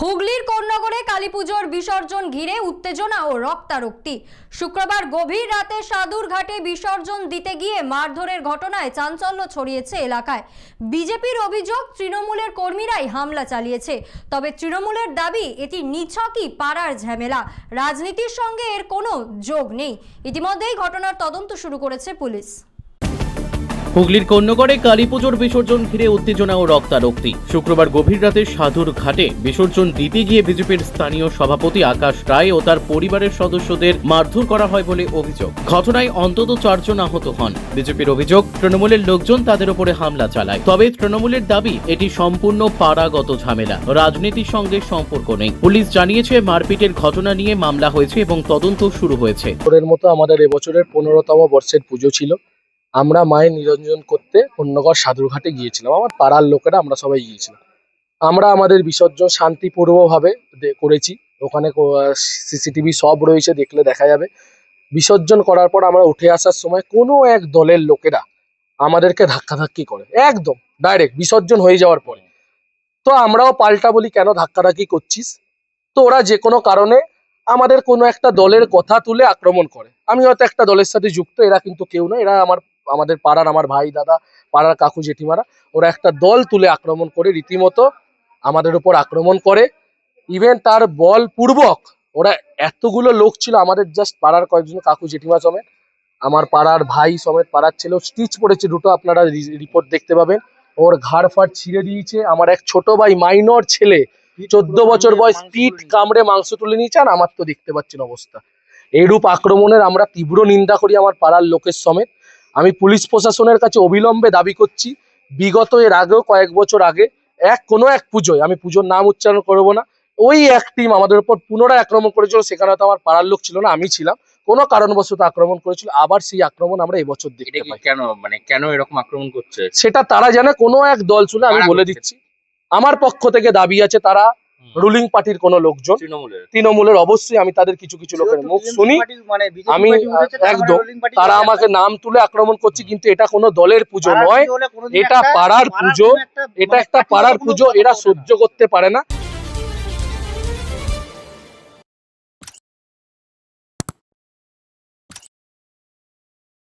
হুগলির কোন্নগরে কালীপুজোর বিসর্জন ঘিরে উত্তেজনা ও রক্তারক্তি। শুক্রবার গভীর রাতে সাদুর ঘাটে বিসর্জন দিতে গিয়ে মারধরের ঘটনায় চাঞ্চল্য ছড়িয়েছে এলাকায়। বিজেপির অভিযোগ, তৃণমূলের কর্মীরাই হামলা চালিয়েছে। তবে তৃণমূলের দাবি, এটি নিছকই পাড়ার ঝামেলা। রাজনীতির সঙ্গে এর কোনো যোগ নেই। ইতিমধ্যেই ঘটনার তদন্ত শুরু করেছে পুলিশ। হুগলির কন্যগড়ে কালী পুজোর বিসর্জন ঘিরে উত্তেজনা ও রক্তারক্তি। শুক্রবার গভীর রাতে সাধুর ঘাটে বিসর্জন দিতে গিয়ে বিজেপির স্থানীয় সভাপতি আকাশ রায় ও তার পরিবারের সদস্যদের মারধর করা হয় বলে অভিযোগ। ঘটনায় অন্তত চারজন আহত হন। বিজেপির অভিযোগ, তৃণমূলের লোকজন তাদের উপরে হামলা চালায়। তবে তৃণমূলের দাবি, এটি সম্পূর্ণ পাড়াগত ঝামেলা। রাজনীতির সঙ্গে সম্পর্ক নেই। পুলিশ জানিয়েছে, মারপিটের ঘটনা নিয়ে মামলা হয়েছে এবং তদন্ত শুরু হয়েছে। মতো আমাদের এবছরের পনেরোতম বর্ষের পুজো ছিল। আমরা মায়ের নিরঞ্জন করতে অন্যগড় সাধুরঘাটে গিয়েছিলাম। আমার পাড়ার লোকেরা আমরা সবাই গিয়েছিলাম। আমরা আমাদের বিসর্জন শান্তিপূর্বভাবে করেছি। ওখানে সিসিটিভি সব রয়েছে, দেখলে দেখা যাবে। বিসর্জন করার পর আমরা উঠে আসার সময় কোনো এক দলের লোকেরা আমাদেরকে ধাক্কাধাক্কি করে। একদম ডাইরেক্ট বিসর্জন হয়ে যাওয়ার পরে। তো আমরাও পাল্টা বলি, কেন ধাক্কাধাক্কি করছিস? তো ওরা যে কোনো কারণে আমাদের কোনো একটা দলের কথা তুলে আক্রমণ করে। আমি হয়তো একটা দলের সাথে যুক্ত, এরা কিন্তু কেউ না এরা আমার আমাদের পাড়ার আমার ভাই, দাদা, পাড়ার কাকু, জেঠিমারা, ওরা একটা দল তুলে আক্রমণ করে রীতিমতো আমাদের উপর আক্রমণ করে। ইভেন তার বল পূর্বক ওরা এতগুলো লোক ছিল, আমাদের জাস্ট পাড়ার কয়েকজন কাকু, জেঠিমা সমেত, আমার পাড়ার ভাই সমেত পাড়ার ছেলে স্টিচ পড়েছে দুটো, আপনারা রিপোর্ট দেখতে পাবেন। ওর ঘাড় ফাড় ছিঁড়ে দিয়েছে, আমার এক ছোট ভাই মাইনর ছেলে, চোদ্দ বছর বয়স, পিঠ কামড়ে মাংস তুলে নিয়েছে, আর আমার তো দেখতে পাচ্ছেন অবস্থা। এইরূপ আক্রমণের আমরা তীব্র নিন্দা করি আমার পাড়ার লোকের সমেত। আমি পুলিশ প্রশাসনের কাছে অবিলম্বে দাবি করছি বিগত এর আগেও কয়েক বছর আগে এক কোনো এক পুজোয় আমি পুজোর নাম উচ্চারণ করব না ওই এক টিম আমাদের উপর পুনরায় আক্রমণ করেছিল সেখানে হয়তো আমার পাড়ার লোক ছিল না আমি ছিলাম কোনো কারণবশত আক্রমণ করেছিল আবার সেই আক্রমণ আমরা এবছর দেখতে পাই। কেন মানে কেন এরকম আক্রমণ করছে? সেটা তারা জানে কোনো এক দল ছিল আমি বলে দিচ্ছি আমার পক্ষ থেকে দাবি আছে তারা রুলিং পার্টির কোন লোকজন। তৃণমূলের। তৃণমূলের অবশ্যই আমি তাদের কিছু কিছু লোকের মুখ শুনি। আমি একদম তারা আমাকে নাম তুলে আক্রমণ করছে কিন্তু এটা কোনো দলের পুজো নয়। এটা পাড়ার পুজো এটা একটা পাড়ার পুজো এরা সহ্য করতে পারে না।